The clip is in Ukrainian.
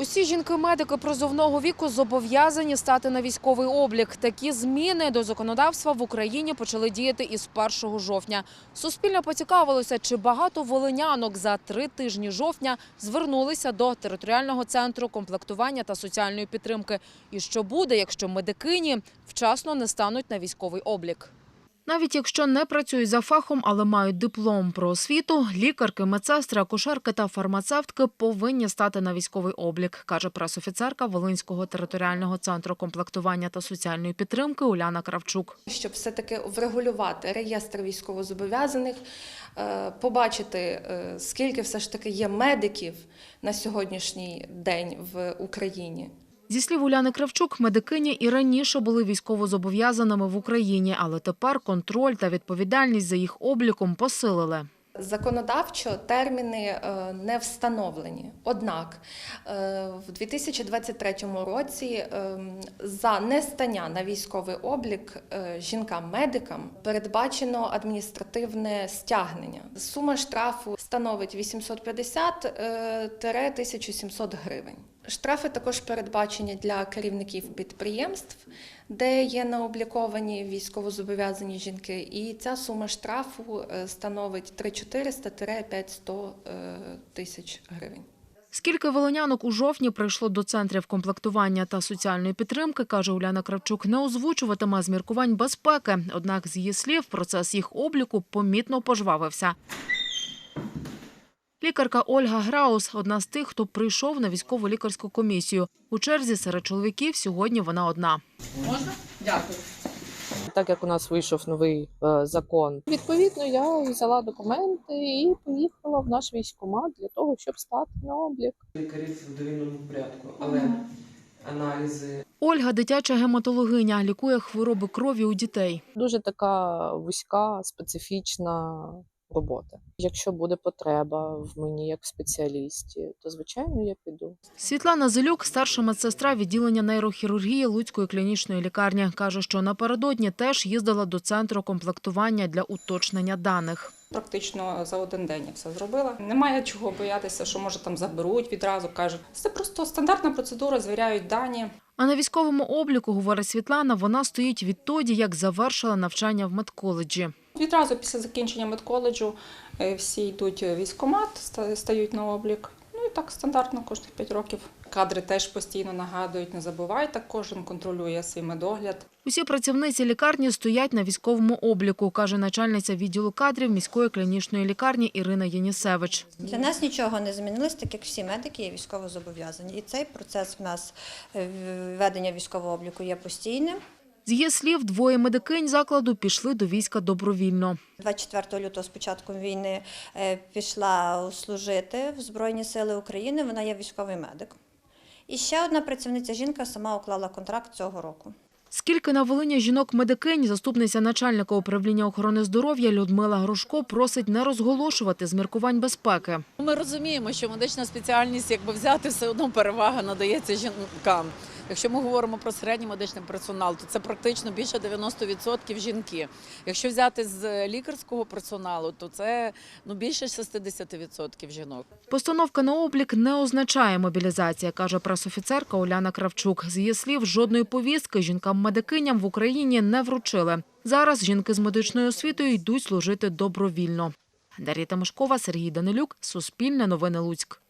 Усі жінки-медики призовного віку зобов'язані стати на військовий облік. Такі зміни до законодавства в Україні почали діяти із 1 жовтня. Суспільно поцікавилося, чи багато волинянок за три тижні жовтня звернулися до територіального центру комплектування та соціальної підтримки. І що буде, якщо медикині вчасно не стануть на військовий облік. Навіть якщо не працюють за фахом, але мають диплом про освіту, лікарки, медсестри, акушерки та фармацевтки повинні стати на військовий облік, каже пресофіцерка Волинського територіального центру комплектування та соціальної підтримки Уляна Кравчук. щоб все-таки врегулювати реєстр військовозобов'язаних, е, побачити, е, скільки все ж таки є медиків на сьогоднішній день в Україні. Зі слів Уляни Кравчук, медикині і раніше були військовозобов'язаними в Україні, але тепер контроль та відповідальність за їх обліком посилили. Законодавчо терміни е, не встановлені. Однак е, в 2023 році ем, за нестання на військовий облік е, жінкам-медикам передбачено адміністративне стягнення. Сума штрафу становить 850-1700 гривень. Штрафи також передбачені для керівників підприємств, де є наобліковані військовозобов'язані жінки, і ця сума штрафу е, становить 3400-500 е, тисяч гривень. Скільки волонянок у жовтні прийшло до центрів комплектування та соціальної підтримки, каже Уляна Кравчук, не озвучуватиме з міркувань безпеки. Однак, з її слів, процес їх обліку помітно пожвавився. Лікарка Ольга Граус – одна з тих, хто прийшов на військову лікарську комісію. У черзі серед чоловіків сьогодні вона одна. Можна? Дякую. Так як у нас вийшов новий е, закон, відповідно, я взяла документи і поїхала в наш військкомат для того, щоб стати на облік. Лікарі в довільному порядку, але аналізи Ольга – дитяча гематологиня, лікує хвороби крові у дітей. Дуже така вузька, специфічна робота. Якщо буде потреба в мені як спеціалісті, то звичайно я піду. Світлана Зелюк – старша медсестра відділення нейрохірургії Луцької клінічної лікарні. Каже, що напередодні теж їздила до центру комплектування для уточнення даних. Практично за один день я все зробила. Немає чого боятися, що може там заберуть відразу. кажуть, це просто стандартна процедура, звіряють дані. А на військовому обліку, говорить Світлана, вона стоїть відтоді, як завершила навчання в медколеджі. Відразу після закінчення медколеджу е, всі йдуть в військкомат, стають на облік. І так стандартно кожних 5 років. Кадри теж постійно нагадують, не забувайте, кожен контролює свій медогляд. Усі працівниці лікарні стоять на військовому обліку, каже начальниця відділу кадрів міської клінічної лікарні Ірина Єнісевич. Для нас нічого не змінилось, так як всі медики є військово зобов'язані. І цей процес в нас е, ведення військового обліку є постійним. З її слів, двоє медикинь закладу пішли до війська добровільно. 24 лютого з початком війни е, пішла служити в Збройні Сили України. Вона є військовий медик. І ще одна працівниця жінка сама уклала контракт цього року. Скільки на Волині жінок-медикинь, заступниця начальника управління охорони здоров'я Людмила Грушко просить не розголошувати з міркувань безпеки. Ми розуміємо, що медична спеціальність, якби взяти, все одно перевага надається жінкам. Якщо ми говоримо про середній медичний персонал, то це практично більше 90% жінки. Якщо взяти з лікарського персоналу, то це ну більше 60% жінок. Постановка на облік не означає мобілізація, каже пресофіцерка Уляна Кравчук. З її слів, жодної повістки жінкам-медикиням в Україні не вручили. Зараз жінки з медичною освітою йдуть служити добровільно. Дар'я Тимошкова, Сергій Данилюк, Суспільне новини Луцьк.